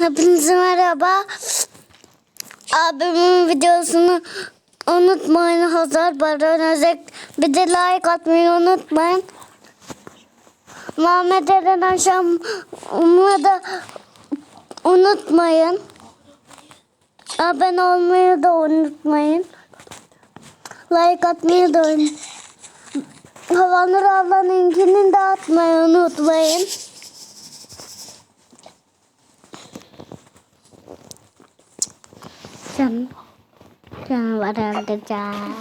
Hepinize merhaba. Abimin videosunu unutmayın. Hazar Baran Özek. Bir de like atmayı unutmayın. Mehmet Eren Aşam'ı da unutmayın. Abone olmayı da unutmayın. Like atmayı da unutmayın. Havanur ablanınkini de atmayı unutmayın. Can, canavar öldüreceğim.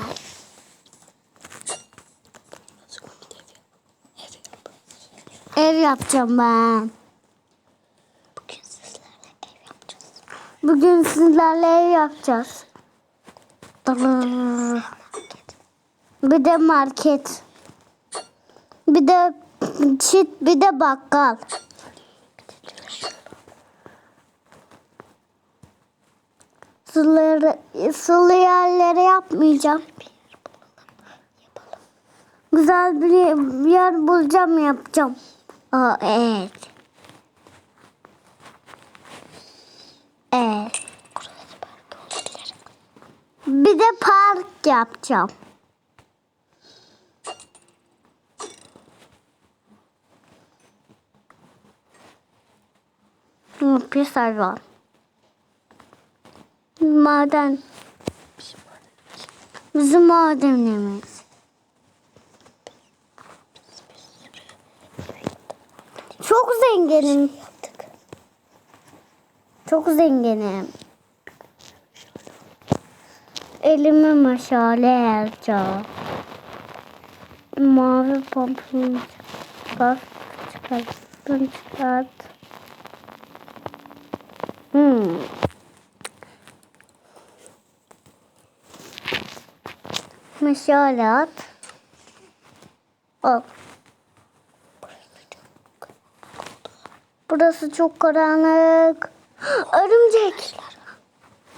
Ev yapacağım ben. Bugün sizlerle ev yapacağız. Bugün sizlerle ev yapacağız. Bir de market. Bir de çit, bir de bakkal. Suları, sulu yerlere yapmayacağım. Güzel bir yer bulacağım yapacağım. Aa, evet. Evet. Bir de park yapacağım. Pis hayvan. Maden. Bizim madenimiz. Çok zenginim. Çok zenginim. Elime meşale yapacağım. Mavi pomponu çıkart. Çıkarttın çıkart. Hmm. Meşale at. Al. Burası çok karanlık. Örümcek.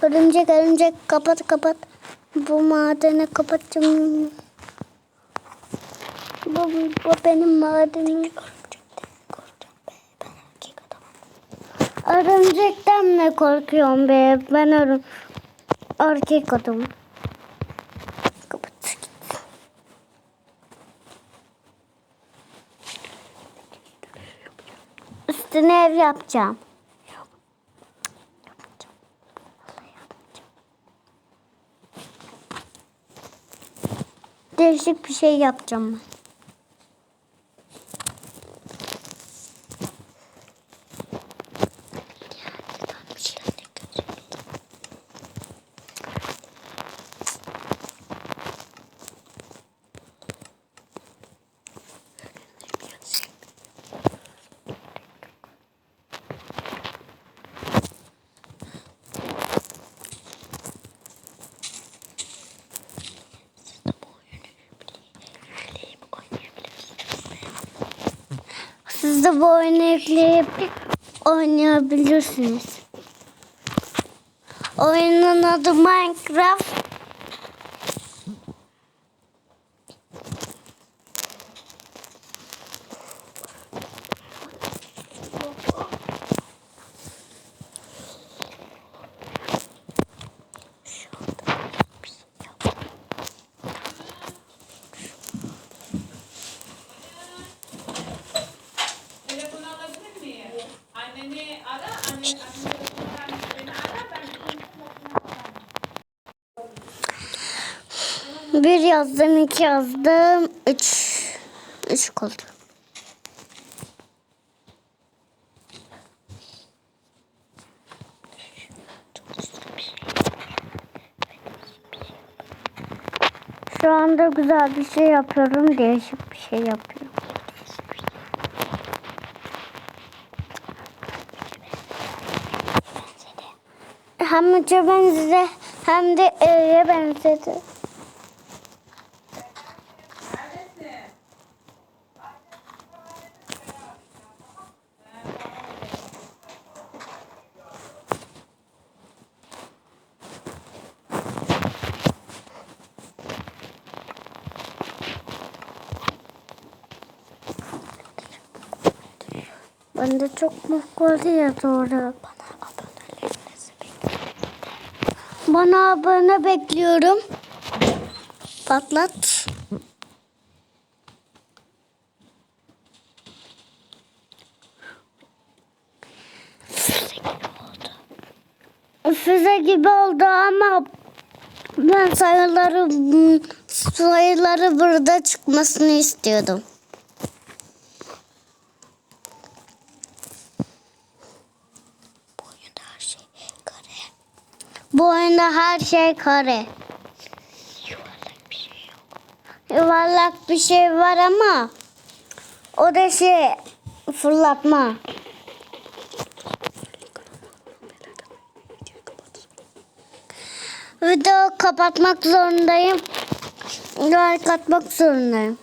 Örümcek, örümcek. Kapat, kapat. Bu madeni kapatacağım. Bu, bu benim madenim. Örümcekten mi korkuyorum be? Ben örüm erkek adamım. Üstüne ev yapacağım. Değişik bir şey yapacağım ben. забойный клип он не облюшнись». Ой, ну надо Майнкрафт Bir yazdım, iki yazdım, üç, üç oldu. Şu anda güzel bir şey yapıyorum, değişik bir şey yapıyorum. Hem uca benzedi hem de eve benzedi. Ben de çok mutlu ya doğru. Bana abone bekliyorum. Patlat. Füze gibi oldu ama ben sayıları sayıları burada çıkmasını istiyordum. Bu oyunda her şey kare. Bu oyunda her şey kare. Yuvarlak bir şey yok. Yuvarlak bir şey var ama o da şey fırlatma. Video kapatmak zorundayım. Like atmak zorundayım.